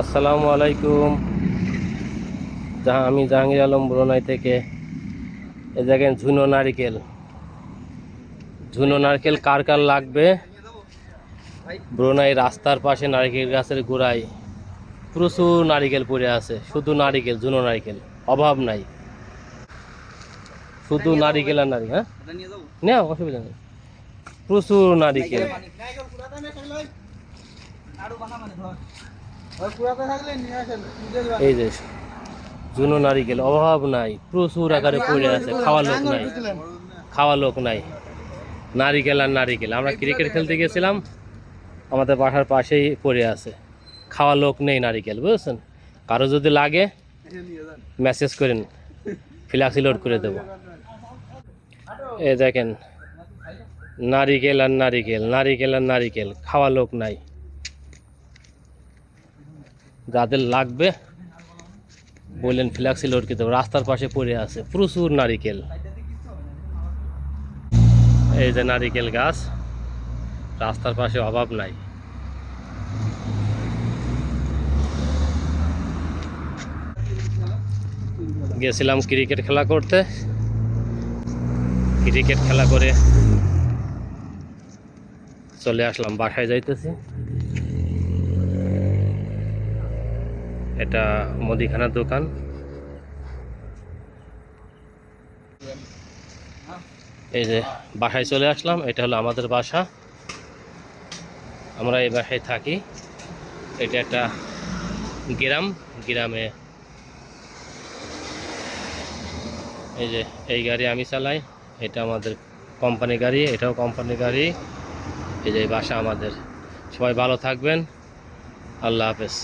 আসসালামু আলাইকুম। আমি জাহাঙ্গীর আলম ব্রোনাই থেকে, এ দেখেন ঝুনো নারিকেল। ঝুনো নারকেল কার কার লাগবে? ব্রোনাই রাস্তার পাশে নারিকেল গাছের গোড়ায় প্রচুর নারিকেল পড়ে আছে। শুধু নারিকেল, ঝুনো নারিকেল, অভাব নাই। শুধু নারিকেল আর নারিকেল হ্যাঁ? না, অসুবিধা নেই। প্রচুর নারিকেল। এই যে, জুনো নারিকেল, অভাব নাই, প্রচুর আকারে পড়ে আছে খাওয়া লোক নাই। খাওয়া লোক নাই। নারিকেল আর নারিকেল। আমরা ক্রিকেট খেলতে গেছিলাম, আমাদের বাসার পাশেই পড়ে আছে। খাওয়া লোক নেই নারিকেল, বুঝেছেন? কারও যদি লাগে মেসেজ করেন ফ্লাক্সি লোড করে দেবো। এ দেখেন, নারিকেল আর নারিকেল নারিকেল আর নারিকেল খাওয়া লোক নাই। যাদের লাগবে, বললেন ফ্ল্যাক্সি লোড দেবো রাস্তার পাশে পড়ে আছে প্রচুর নারিকেল। এই যে নারিকেল গাছ, রাস্তার পাশে অভাব নাই। গেছিলাম ক্রিকেট খেলা করতে। ক্রিকেট খেলা করে চলে আসলাম, বাসায় যাইতেছি। এটা মুদিখানার দোকান। এই যে বাসায় চলে আসলাম, এটা হলো আমাদের বাসা। আমরা এই বাসায় থাকি। এটা একটা গ্রাম, গ্রামে। এই যে এই গাড়ি আমি চালাই, এটা আমাদের কোম্পানি গাড়ি, এটাও কোম্পানি গাড়ি। এই যে বাসা আমাদের। সবাই ভালো থাকবেন। আল্লাহ হাফেজ।